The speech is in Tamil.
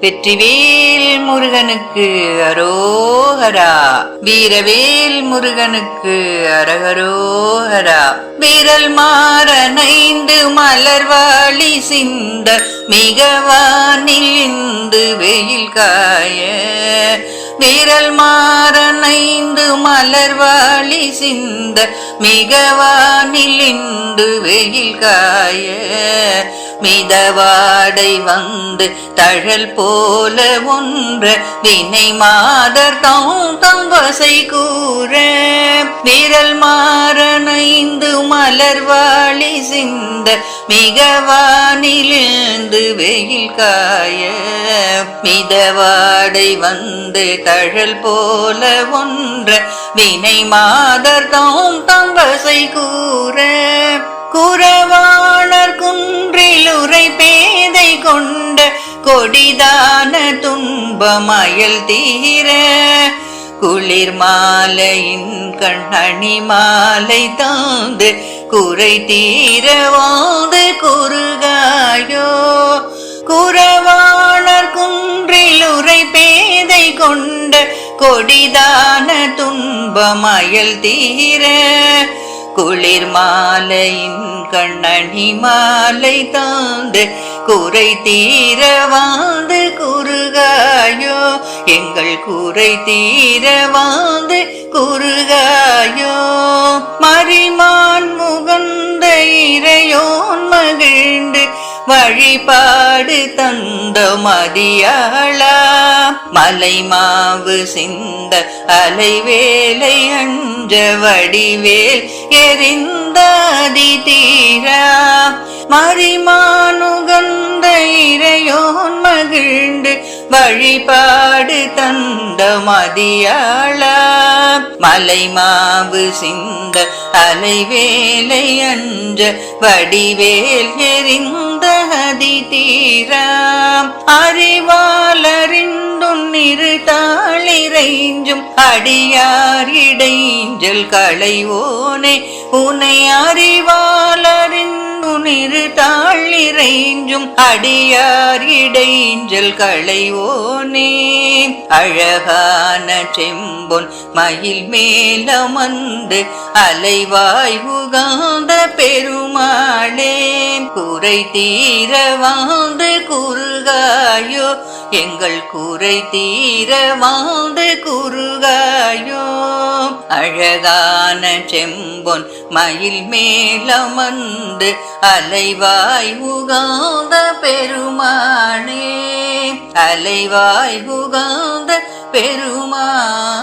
வெற்றிவேல் முருகனுக்கு அரோகரா. வீரவேல் முருகனுக்கு அரகரோகரா. வீரல் மாறனைந்து மலர்வாளி சிந்த மிகவானில் இந்து வெயில் காய. வீரல் மாறனைந்து மலர்வாளி சிந்த மிகவானில் கொண்டு வெயில் காய மிதவாடை வந்து தழல் போல ஒன்ற வினை மாதர் தம் தம்பசை கூற விரல் மாறனைந்து மலர்வாளி சிந்த மிகவானிலிருந்து வெயில் காய மிதவாடை வந்து தழல் போல ஒன்ற வினை மாதர் தம் தம்பசை கூற குறவாணர் குன்றில் உரை பேதை கொண்ட கொடிதான துன்பமயல் தீர குளிர் மாலையின் கண்ணணி மாலை தாந்து குறை தீரவாது குறுகாயோ. குறவாணர் குன்றில் உரை பேதை கொண்ட கொடிதான துன்பமயல் தீர குளிர் மாலையின் கண்ணணி மாலை தாந்து குறை தீர வாழ்ந்து குறுகாயோ? எங்கள் குறை தீர வாழ்ந்து குறுகாயோ? மறிமான் முகந்த இறையோன் மகிழ் வழிபாடு தந்த மதியாளா? மலைமாவு சிந்த அலைவேலை அஞ்ச வடிவேல் எரிந்தாதி தீரா? மறிமானுகந்த இறையோன் மகிழ்ந்து வழிபாடு தந்த மதியாளா? மலை மாவு சிந்த அலைவேலை அஞ்ச வடிவேல் எரிந்த அதி தீராம் அறிவாலறிந்துன்னிரு தாளிரைஞ்சும் அடியார் இடைஞ்சல் களைவோனே. உனை அறிவாளர் அறிவாலறிந்துனிரு தாழிறைஞ்சும் அடியார் இடைஞ்சல் களைவோனே. அழகான செம்பொன் மயில் மேலமந்து அலைவாய் உகாந்த பெருமாளே. குறை தீர வாழ்ந்து குறுகாயோ? எங்கள் குறை தீர வாழ்ந்து குறுகாயோ? அழகான செம்பொன் மயில் மேலமந்து அலைவாய் உகாந்த பெருமானே. அலைவாய் உகாந்த பெருமான்.